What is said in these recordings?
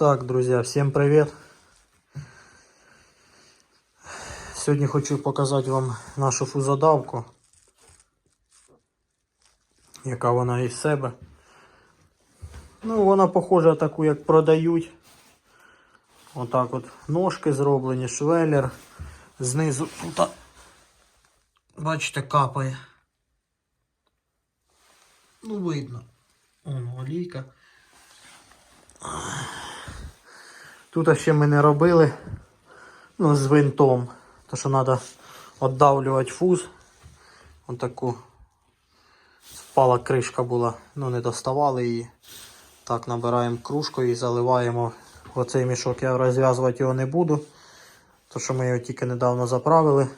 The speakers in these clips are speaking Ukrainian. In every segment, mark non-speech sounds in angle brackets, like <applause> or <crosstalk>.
Так, друзья, всем привет! Сьогодні хочу показати вам нашу фузодавку, яка вона із себе. Ну, вона похожа таку, як продають. Отак от ножки зроблені, швеллер. Знизу тут, бачите, капає. Ну, видно. Вон олійка. Тут ще ми не робили ну, з винтом. То що треба віддавлювати фуз. Ось таку впала кришка була, ну не доставали її. Так, набираємо кружкою і заливаємо в оцей мішок. Я розв'язувати його не буду, то що ми його тільки недавно заправили.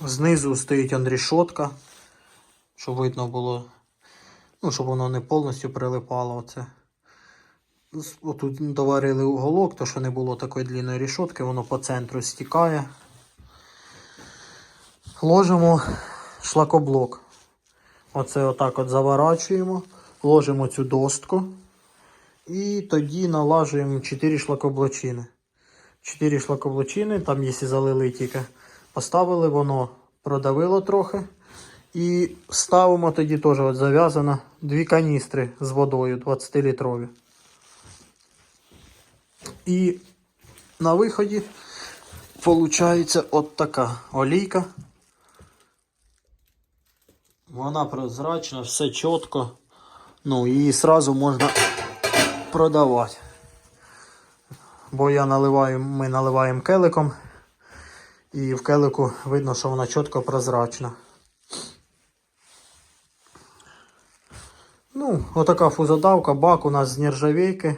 Знизу стоїть он рішотка, щоб видно було, ну, щоб воно не повністю прилипало. Оце. Отут доварили уголок, то що не було такої длинної рішотки, воно по центру стікає. Ложимо шлакоблок. Оце отак от заворачуємо, ложимо цю достку і тоді налажуємо 4 шлакоблочини. 4 шлакоблочини, там якщо залили тільки, поставили, воно продавило трохи. І ставимо тоді теж от зав'язано дві каністри з водою 20-літрові. І на виході виходить от така олійка. Вона прозрачна, все чітко. Ну, її одразу можна продавати. Бо я наливаю, ми наливаємо келиком. І в келику видно, що вона чітко прозрачна. Ну, отака фузодавка, бак у нас з нержавейки.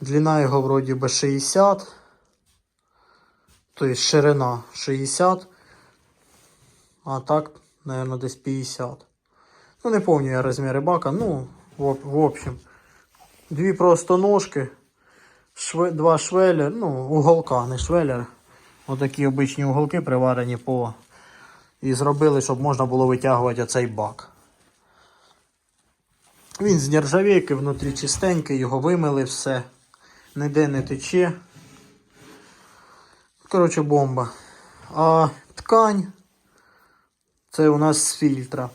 Длина його вроді би 60. Тобто ширина 60. А так, наверное, десь 50. Ну, не пам'ятаю я розміри бака. Ну, в, в общем. Дві просто ножки. Шве, два швеллер, ну, уголка, не швеллер. Отакі обичні уголки приварені по. І зробили, щоб можна було витягувати оцей бак. Він з нержавейки, внутрі чистенький, його вимили все. Ніде не тече. Коротше, бомба. А ткань це у нас з фільтра.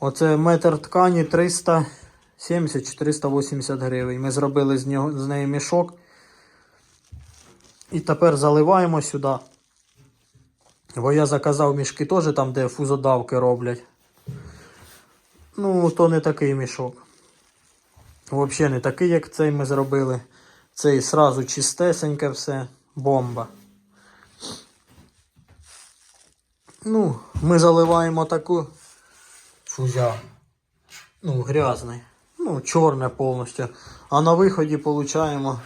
Оце метр ткані 370-480 гривень. Ми зробили з, нього, з неї мішок. І тепер заливаємо сюди. Бо я заказав мішки теж там, де фузодавки роблять. Ну, то не такий мішок. Взагалі не такий, як цей ми зробили. Цей сразу чистесеньке все. Бомба. Ну, ми заливаємо таку фузя. Ну, грязний. Ну, чорне повністю. А на виході получаємо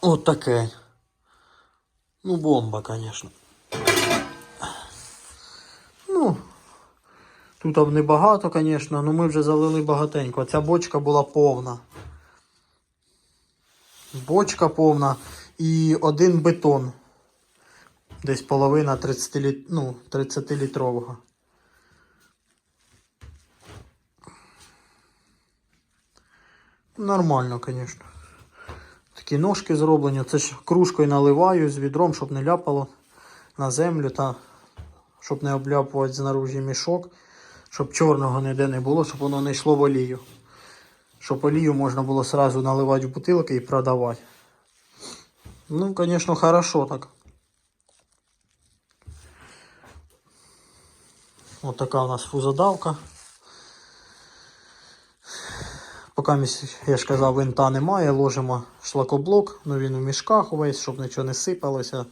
от таке. Ну, бомба, звісно. Тут там небагато, звісно, але ми вже залили багатенько. Ця бочка була повна. Бочка повна і один бетон. Десь половина 30 літ... ну, 30-літрового. Нормально, звісно. Такі ножки зроблені. Це ж кружкою наливаю з відром, щоб не ляпало на землю та щоб не обляпувати знаружі мішок, щоб чорного ніде не було, щоб воно не йшло в олію. Щоб олію можна було сразу наливати в бутилки і продавати. Ну, звісно, хорошо так. Ось така у нас фузодавка. Поки я ж казав, винта немає, ложимо шлакоблок, ну він у мішках увесь, щоб нічого не сипалося.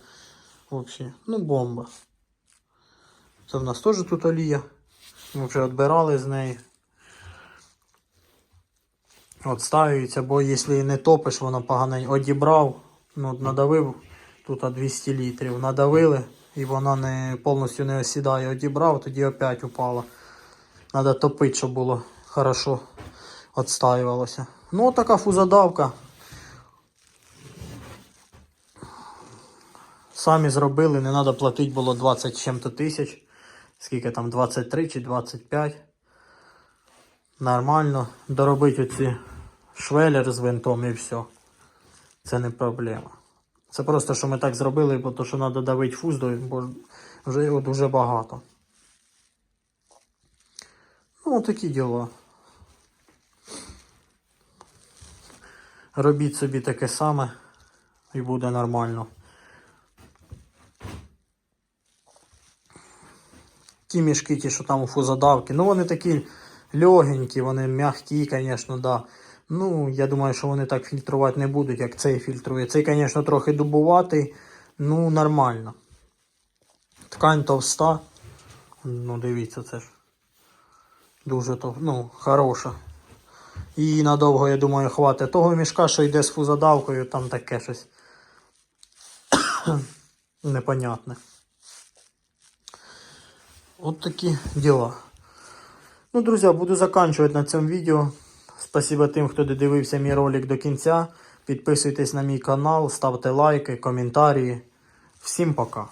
Взагалі, ну бомба. Це в нас теж тут олія. Ми вже відбирали з неї. Отставюється, бо якщо не топиш, воно поганенько одібрав, ну, надавив тут 200 літрів, надавили і вона не, повністю не осідає, одібрав, тоді опять упала. Треба топити, щоб було хорошо відстаювалося. Ну, от така фузодавка. Самі зробили, не треба платити було 20 з чим-то тисяч. Скільки там, 23 чи 25. Нормально. Доробить оці швелер з винтом і все. Це не проблема. Це просто, що ми так зробили, бо то, що треба давити фуздою, бо вже його дуже багато. Ну, такі діла. Робіть собі таке саме і буде нормально. Ті мішки, ті, що там у фузодавки, ну вони такі легенькі, вони м'які, звісно, да. Ну, я думаю, що вони так фільтрувати не будуть, як цей фільтрує. Цей, звісно, трохи дубуватий, ну нормально. Ткань товста. Ну, дивіться, це ж. Дуже тов... ну, хороша. І надовго, я думаю, хватить. Того мішка, що йде з фузодавкою, там таке щось <coughs> непонятне. От такі діла. Ну, друзі, буду заканчивать на цьому відео. Спасибо тим, хто додивився мій ролик до кінця. Підписуйтесь на мій канал, ставте лайки, коментарі. Всім пока.